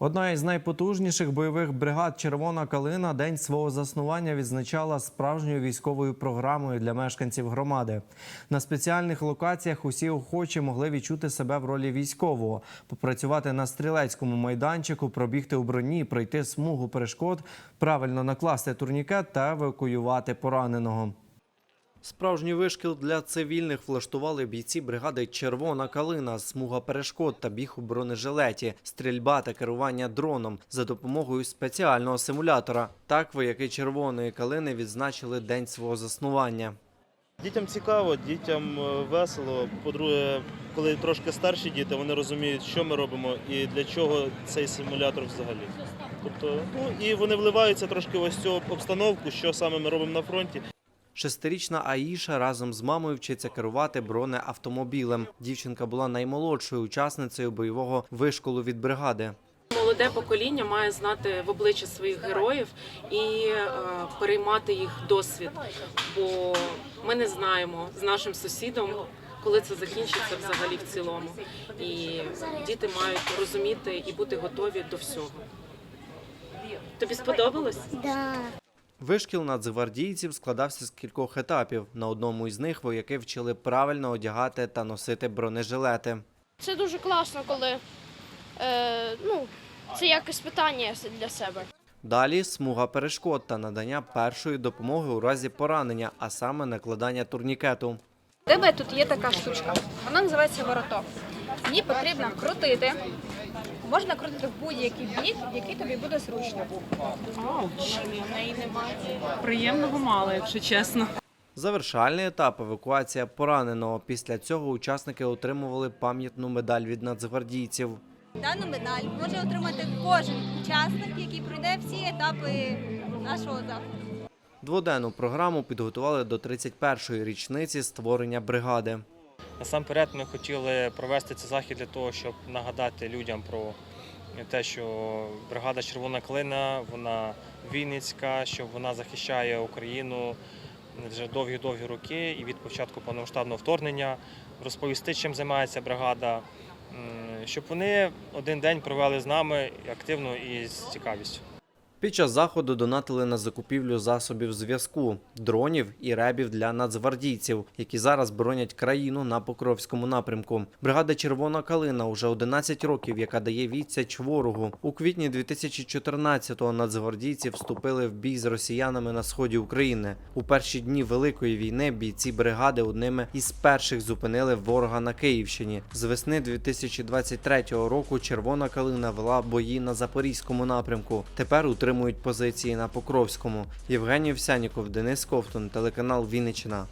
Одна із найпотужніших бойових бригад Червона калина день свого заснування відзначала справжньою військовою програмою для мешканців громади. На спеціальних локаціях усі охочі могли відчути себе в ролі військового, попрацювати на стрілецькому майданчику, пробігти у броні, пройти смугу перешкод, правильно накласти турнікет та евакуювати пораненого. Справжній вишкіл для цивільних влаштували бійці бригади Червона калина, смуга перешкод та біг у бронежилеті, стрільба та керування дроном за допомогою спеціального симулятора. Так вояки червоної калини відзначили день свого заснування. Дітям цікаво, дітям е, весело. По-друге, коли трошки старші діти, вони розуміють, що ми робимо і для чого цей симулятор взагалі. Тобто, ну і вони вливаються трошки в ось цю обстановку, що саме ми робимо на фронті. Шестирічна Аїша разом з мамою вчиться керувати бронеавтомобілем. Дівчинка була наймолодшою учасницею бойового вишколу від бригади. Молоде покоління має знати в обличчя своїх героїв і е, переймати їх досвід. Бо ми не знаємо з нашим сусідом, коли це закінчиться взагалі в цілому. І діти мають розуміти і бути готові до всього. Тобі сподобалось? Да. Вишкіл нацгвардійців складався з кількох етапів. На одному із них вояки вчили правильно одягати та носити бронежилети. Це дуже класно, коли е, ну, це як іспитання для себе. Далі смуга перешкод та надання першої допомоги у разі поранення, а саме накладання турнікету. У тебе тут є така штучка. Вона називається вороток. Її потрібно крутити. Можна крутити в будь-який бік, який тобі буде зручно. Приємного мало, якщо чесно. Завершальний етап евакуація пораненого. Після цього учасники отримували пам'ятну медаль від нацгвардійців. Дану медаль може отримати кожен учасник, який пройде всі етапи нашого заходу. Дводенну програму підготували до 31-ї річниці створення бригади. Насамперед ми хотіли провести цей захід для того, щоб нагадати людям про те, що бригада Червона Клина, вона Вінницька, що вона захищає Україну вже довгі-довгі роки і від початку повномасштабного вторгнення, розповісти, чим займається бригада, щоб вони один день провели з нами активно і з цікавістю. Під час заходу донатили на закупівлю засобів зв'язку, дронів і ребів для нацгвардійців, які зараз боронять країну на Покровському напрямку. Бригада Червона калина уже 11 років, яка дає відсіч ворогу. У квітні 2014-го нацгвардійці вступили в бій з росіянами на сході України. У перші дні великої війни бійці бригади одними із перших зупинили ворога на Київщині. З весни 2023 року Червона калина вела бої на запорізькому напрямку. Тепер утримують позиції на Покровському. Євгеній Овсяніков, Денис Ковтун, телеканал Вінниччина.